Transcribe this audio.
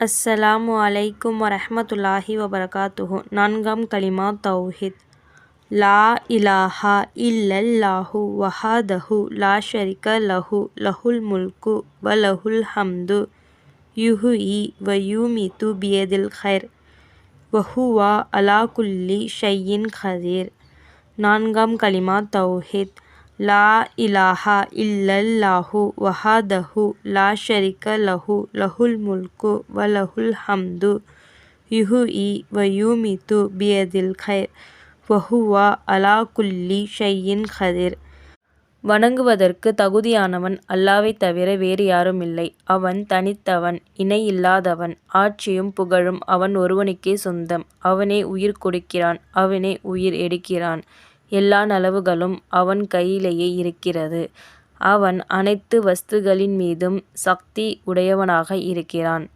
அஸ்ஸலாமு அலைக்கும் வரஹ்மத்துல்லாஹி வபரகாத்துஹு. நான்காம் கலிமா தௌஹித். லா இலாஹா இல்லல்லாஹு வஹாதஹு லா ஷரிக லஹு லஹுல் முல்கு வ லஹுல் ஹம்து யுஹு இ வ யுமீத்து பியதில் ஹைர் வஹுவா அலா குல்லி ஷையின் ஹதீர் நான்காம் கலிமா தௌஹித். லா இலாஹா இல்லல்லாஹு வஹதஹு லா ஷரிக லஹு லஹுல் முல்கு வ லஹுல் ஹம்து யுஹுஇ வ யுமீத்து பியதில் ஹைர் வஹுவா அலா குல்லி ஷையின் ஹதிர் வணங்குவதற்கு தகுதியானவன் அல்லாவை தவிர வேறு யாருமில்லை. அவன் தனித்தவன், இணையில்லாதவன். ஆட்சியும் புகழும் அவன் ஒருவனுக்கே சொந்தம். அவனே உயிர் கொடுக்கிறான் அவனே உயிர் எடுக்கிறான். எல்லா நலவுகளும் அவன் கையிலேயே இருக்கிறது. அவன் அனைத்து வஸ்துக்களின் மீதும் சக்தி உடையவனாக இருக்கிறான்.